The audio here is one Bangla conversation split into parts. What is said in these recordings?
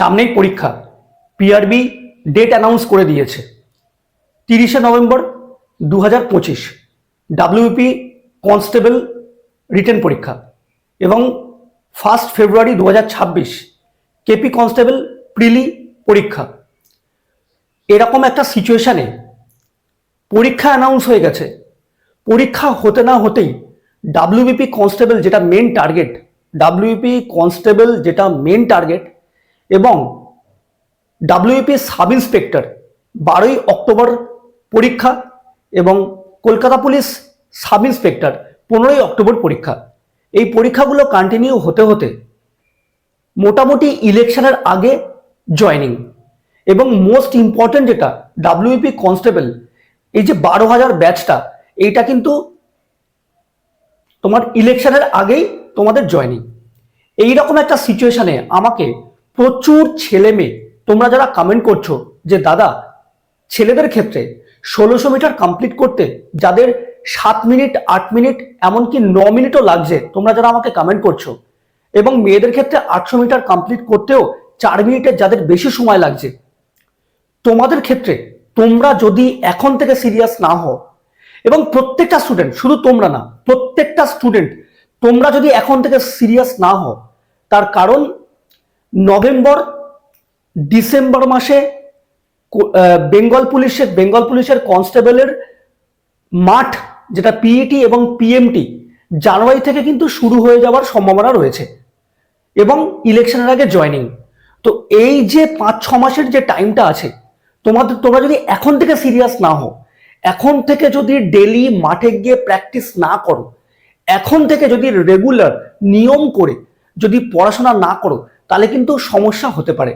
সামনেই পরীক্ষা। পিআরবি ডেট অ্যানাউন্স করে দিয়েছে। তিরিশে নভেম্বর দু হাজার পঁচিশ ডাব্লিউপি কনস্টেবল রিটেন পরীক্ষা। এবং ফার্স্ট ফেব্রুয়ারি দু হাজার ছাব্বিশ কেপি কনস্টেবল প্রিলি পরীক্ষা। এরকম একটা সিচুয়েশানে পরীক্ষা অ্যানাউন্স হয়ে গেছে। পরীক্ষা হতে না হতেই ডাব্লিউবিপি কনস্টেবল যেটা মেন টার্গেট ডাব্লিউবিপি কনস্টেবল যেটা মেন টার্গেট এবং ডাব্লিউপি সাব ইন্সপেক্টর বারোই অক্টোবর পরীক্ষা এবং কলকাতা পুলিশ সাব ইন্সপেক্টর পনেরোই অক্টোবর পরীক্ষা। এই পরীক্ষাগুলো কন্টিনিউ হতে হতে মোটামুটি ইলেকশনের আগে জয়নিং এবং মোস্ট ইম্পর্টেন্ট যেটা ডাব্লিউপি কনস্টেবল এই যে বারো হাজার ব্যাচটা এইটা কিন্তু তোমার ইলেকশনের আগেই তোমাদের জয়নিং এইরকম একটা সিচুয়েশানে আমাকে প্রচুর ছেলে মেয়ে। তোমরা যারা কমেন্ট করছ যে, দাদা, ছেলেদের ক্ষেত্রে ষোলোশো মিটার কমপ্লিট করতে যাদের সাত মিনিট, আট মিনিট, এমনকি ন মিনিটও লাগছে, তোমরা যারা আমাকে কমেন্ট করছ এবং মেয়েদের ক্ষেত্রে আটশো মিটার কমপ্লিট করতেও চার মিনিটের যাদের বেশি সময় লাগছে, তোমাদের ক্ষেত্রে তোমরা যদি এখন থেকে সিরিয়াস না হও এবং প্রত্যেকটা স্টুডেন্ট শুধু তোমরা না, প্রত্যেকটা স্টুডেন্ট তোমরা যদি এখন থেকে সিরিয়াস না হও, তার কারণ নভেম্বর, ডিসেম্বর মাসে বেঙ্গল পুলিশের বেঙ্গল পুলিশের কনস্টেবলের মাঠ, যেটা পিইটি এবং পিএমটি জানুয়ারি থেকে কিন্তু শুরু হয়ে যাওয়ার সম্ভাবনা রয়েছে এবং ইলেকশনের আগে জয়নিং তো এই যে পাঁচ, ছ মাসের যে টাইমটা আছে, তোমাদের, তোমরা যদি এখন থেকে সিরিয়াস না হও, এখন থেকে যদি ডেলি মাঠে গিয়ে প্র্যাকটিস না করো, এখন থেকে যদি রেগুলার নিয়ম করে যদি পড়াশোনা না করো তাহলে কিন্তু সমস্যা হতে পারে।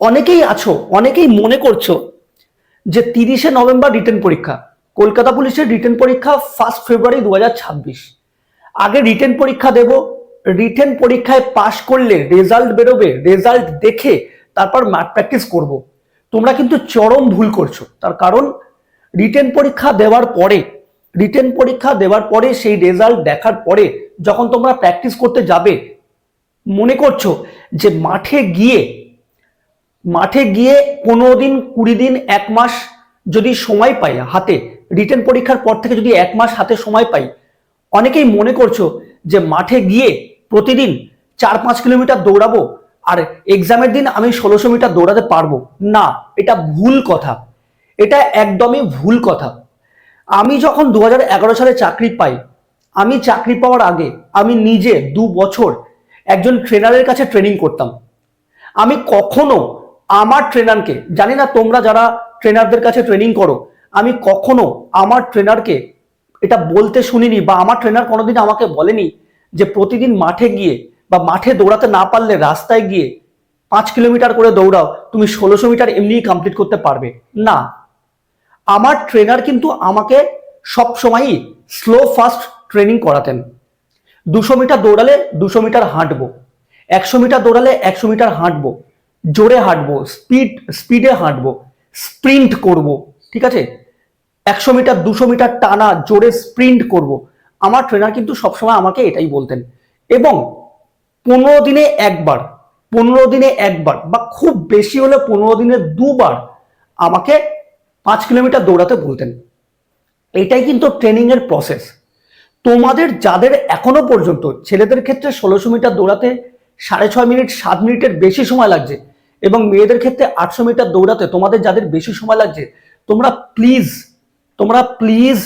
অনেকেই আছো, অনেকেই মনে করছ যে তিরিশে নভেম্বর রিটেন পরীক্ষা, কলকাতা পুলিশের রিটেন পরীক্ষা ফার্স্ট ফেব্রুয়ারি দুহাজার ছাব্বিশ। আগে রিটেন পরীক্ষা দেব, রিটেন পরীক্ষায় পাশ করলে রেজাল্ট বেরোবে রেজাল্ট দেখে তারপর মাঠ প্র্যাকটিস করব। তোমরা কিন্তু চরম ভুল করছ, তার কারণ রিটেন পরীক্ষা দেওয়ার পরে, রিটেন পরীক্ষা দেওয়ার পরে সেই রেজাল্ট দেখার পরে যখন তোমরা প্র্যাকটিস করতে যাবে মনে করছ যে মাঠে গিয়ে মাঠে গিয়ে পনেরো দিন, কুড়ি দিন, এক মাস যদি সময় পাই হাতে রিটার্ন পরীক্ষার পর থেকে যদি এক মাস হাতে সময় পাই, অনেকেই মনে করছ যে মাঠে গিয়ে প্রতিদিন চার পাঁচ কিলোমিটার দৌড়াবো আর এক্সামের দিন আমি ষোলোশো মিটার দৌড়াতে পারব। না, এটা ভুল কথা। এটা একদমই ভুল কথা। আমি যখন দু হাজার এগারো সালে চাকরি পাই, আমি চাকরি পাওয়ার আগে আমি নিজে দু বছর একজন ট্রেনারের কাছে ট্রেনিং করতাম। আমি কখনো আমার ট্রেনারকে জানি না তোমরা যারা ট্রেনারদের কাছে ট্রেনিং করো, আমি কখনো আমার ট্রেনারকে এটা বলতে শুনিনি বা আমার ট্রেনার কোনোদিন আমাকে বলেনি যে প্রতিদিন মাঠে গিয়ে বা মাঠে দৌড়াতে না পারলে রাস্তায় গিয়ে পাঁচ কিলোমিটার করে দৌড়াও, তুমি ষোলোশো মিটার এমনিই কমপ্লিট করতে পারবে। না। আমার ট্রেনার কিন্তু আমাকে সবসময়ই স্লো ফাস্ট ট্রেনিং করাতেন। দুশো মিটার দৌড়ালে দুশো মিটার হাঁটবো, একশো মিটার দৌড়ালে একশো মিটার হাঁটবো, জোরে হাঁটবো স্পিড স্পিডে হাঁটবো স্প্রিন্ট করব, ঠিক আছে? একশো মিটার, দুশো মিটার টানা, জোরে স্প্রিন্ট করব। আমার ট্রেনার কিন্তু সবসময় আমাকে এটাই বলতেন। এবং পনেরো দিনে একবার, পনেরো দিনে একবার বা খুব বেশি হলে পনেরো দিনে দুবার আমাকে পাঁচ কিলোমিটার দৌড়াতে বলতেন। এটাই কিন্তু ট্রেনিংয়ের প্রসেস তোমাদের যাদের এখনও পর্যন্ত, ছেলেদের ক্ষেত্রে ষোলোশো মিটার দৌড়াতে সাড়ে ছয় মিনিট, সাত মিনিটের বেশি সময় লাগছে এবং মেয়েদের ক্ষেত্রে আটশো মিটার দৌড়াতে তোমাদের যাদের বেশি সময় লাগছে, তোমরা প্লিজ তোমরা প্লিজ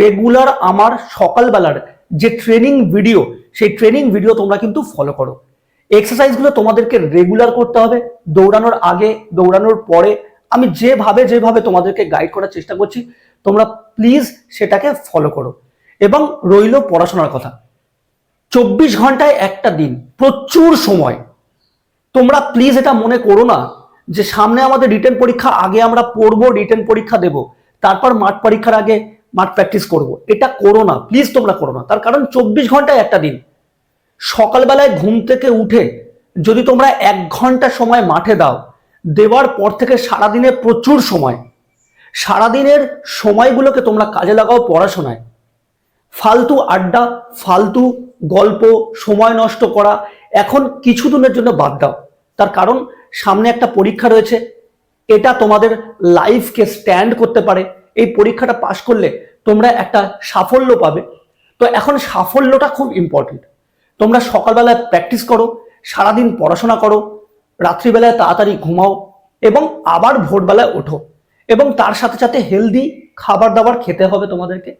রেগুলার আমার সকালবেলার যে ট্রেনিং ভিডিও সেই ট্রেনিং ভিডিও তোমরা কিন্তু ফলো করো। এক্সারসাইজগুলো তোমাদেরকে রেগুলার করতে হবে, দৌড়ানোর আগে, দৌড়ানোর পরে, আমি যেভাবে যেভাবে তোমাদেরকে গাইড করার চেষ্টা করছি, তোমরা প্লিজ সেটাকে ফলো করো। এবং রইল পড়াশোনার কথা। চব্বিশ ঘন্টায় একটা দিন, প্রচুর সময়। তোমরা প্লিজ এটা মনে করো না যে সামনে আমাদের রিটার্ন পরীক্ষা, আগে আমরা পড়ব রিটার্ন পরীক্ষা দেব, তারপর মাঠ পরীক্ষার আগে মাঠ প্র্যাকটিস করব। এটা করো না প্লিজ তোমরা করো না। তার কারণ চব্বিশ ঘন্টায় একটা দিন। সকালবেলায় ঘুম থেকে উঠে যদি তোমরা এক ঘণ্টা সময় মাঠে দাও, দেওয়ার পর থেকে সারাদিনে প্রচুর সময়। সারাদিনের সময়গুলোকে তোমরা কাজে লাগাও পড়াশোনায়। ফালতু আড্ডা, ফালতু গল্প, সময় নষ্ট করা, এখন কিছু দিনের জন্য বাদ দাও। তার কারণ, সামনে একটা পরীক্ষা রয়েছে। এটা তোমাদের লাইফকে স্ট্যান্ড করতে পারে। এই পরীক্ষাটা পাশ করলে তোমরা একটা সাফল্য পাবে। তো এখন সাফল্যটা খুব ইম্পর্টেন্ট তোমরা সকালবেলায় প্র্যাকটিস করো, সারাদিন পড়াশোনা করো, রাত্রিবেলায় তাড়াতাড়ি ঘুমাও এবং আবার ভোরবেলায় ওঠো এবং তার সাথে সাথে হেলদি খাবার দাবার খেতে হবে তোমাদেরকে।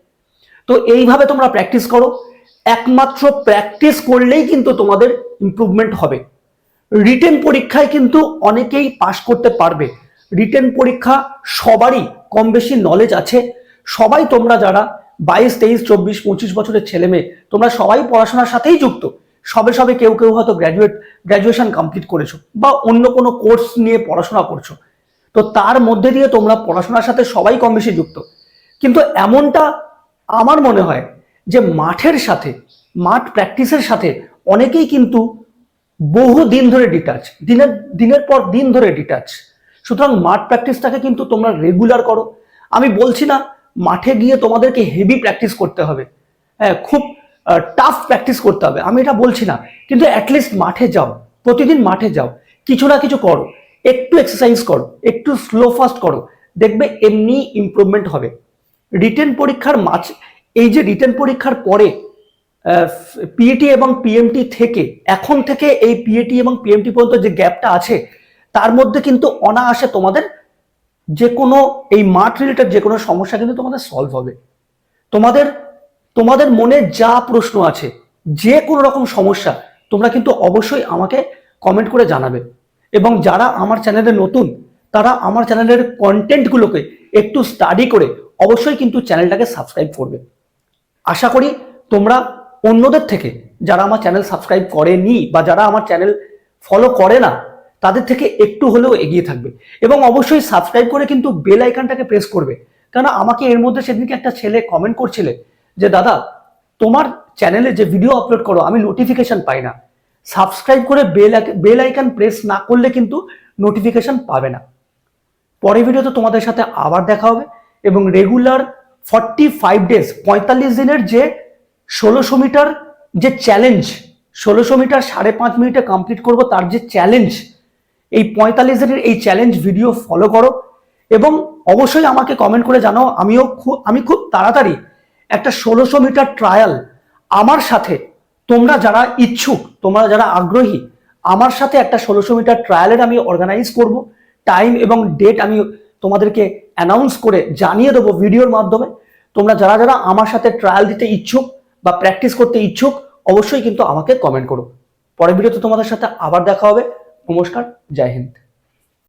তো এইভাবে তোমরা প্র্যাকটিস করো। একমাত্র প্র্যাকটিস করলেই কিন্তু তোমাদের ইম্প্রুভমেন্ট হবে। রিটেন পরীক্ষায় কিন্তু অনেকেই পাশ করতে পারবে। রিটেন পরীক্ষা সবারই কম বেশি নলেজ আছে। সবাই তোমরা যারা বাইশ, তেইশ, চব্বিশ, পঁচিশ বছরের ছেলে মেয়ে, তোমরা সবাই পড়াশোনার সাথেই যুক্ত। সবে সবে কেউ কেউ হয়তো গ্র্যাজুয়েট গ্র্যাজুয়েশন কমপ্লিট করেছ বা অন্য কোনো কোর্স নিয়ে পড়াশোনা করছ। তো তার মধ্যে দিয়ে তোমরা পড়াশোনার সাথে সবাই কম বেশি যুক্ত। কিন্তু এমনটা আমার মনে হয় যে মাঠের সাথে, মাঠ প্র্যাকটিসের সাথে অনেকেই কিন্তু বহু দিন ধরে ডিটাচ দিনের দিনের পর দিন ধরে ডিটাচ সুতরাং মাঠ প্র্যাকটিসটাকে কিন্তু তোমরা রেগুলার করো। আমি বলছি না, মাঠে গিয়ে তোমাদেরকে হেভি প্র্যাকটিস করতে হবে। হ্যাঁ খুব টাফ প্র্যাকটিস করতে হবে। আমি এটা বলছি না, কিন্তু অ্যাটলিস্ট মাঠে যাও, প্রতিদিন মাঠে যাও। কিছু না কিছু করো, একটু এক্সারসাইজ করো, একটু স্লো ফাস্ট করো। দেখবে এমনি ইমপ্রুভমেন্ট হবে। রিটেন পরীক্ষার মাঝ, এই যে রিটেন পরীক্ষার পরে পিএটি এবং পিএমটি থেকে, এখন থেকে এই পিএটি এবং পিএমটি পর্যন্ত যে গ্যাপটা আছে, তার মধ্যে কিন্তু অনায়াসে তোমাদের যে কোনো এই মাঠ রিলেটেড যে কোনো সমস্যা কিন্তু তোমাদের সলভ হবে। তোমাদের তোমাদের মনে যা প্রশ্ন আছে যে কোনো রকম সমস্যা, তোমরা কিন্তু অবশ্যই আমাকে কমেন্ট করে জানাবে। এবং যারা আমার চ্যানেলে নতুন, তারা আমার চ্যানেলের কন্টেন্টগুলোকে একটু স্টাডি করে অবশ্যই কিন্তু চ্যানেলটাকে সাবস্ক্রাইব করবে। আশা করি তোমরা অন্যদের থেকে যারা আমার চ্যানেল সাবস্ক্রাইব করেনি বা যারা আমার চ্যানেল ফলো করে না, তাদের থেকে একটু হলেও এগিয়ে থাকবে। এবং অবশ্যই সাবস্ক্রাইব করে কিন্তু বেল আইকনটাকে প্রেস করবে। কেন আমাকে এর মধ্যে সেদিনকে একটা ছেলে কমেন্ট করছিলে যে, দাদা, তোমার চ্যানেলে যে ভিডিও আপলোড করো, আমি নোটিফিকেশন পাই না। সাবস্ক্রাইব করে বেল বেল আইকন প্রেস না করলে কিন্তু নোটিফিকেশন পাবে না। পরের ভিডিওতে তোমাদের সাথে আবার দেখা হবে। এবং রেগুলার ফর্টি ফাইভ ডেজ পঁয়তাল্লিশ দিনের যে ষোলোশো মিটার যে চ্যালেঞ্জ ষোলোশো মিটার সাড়ে পাঁচ মিনিটে কমপ্লিট করব তার যে চ্যালেঞ্জ এই পঁয়তাল্লিশ দিনের এই চ্যালেঞ্জ ভিডিও ফলো করো এবং অবশ্যই আমাকে কমেন্ট করে জানাও। আমিও খুব আমি খুব তাড়াতাড়ি একটা ষোলোশো মিটার ট্রায়াল আমার সাথে, তোমরা যারা ইচ্ছুক, তোমরা যারা আগ্রহী, আমার সাথে একটা ষোলোশো মিটার ট্রায়ালের আমি অর্গানাইজ করব। টাইম এবং ডেট আমি তোমাদেরকে অ্যানাউন্স করে জানিয়ে দেবো ভিডিওর মাধ্যমে। তোমরা যারা যারা আমার সাথে ট্রায়াল দিতে ইচ্ছুক বা প্র্যাকটিস করতে ইচ্ছুক, অবশ্যই কিন্তু আমাকে কমেন্ট করো। পরের ভিডিওতে তোমাদের সাথে আবার দেখা হবে। নমস্কার, জয় হিন্দ।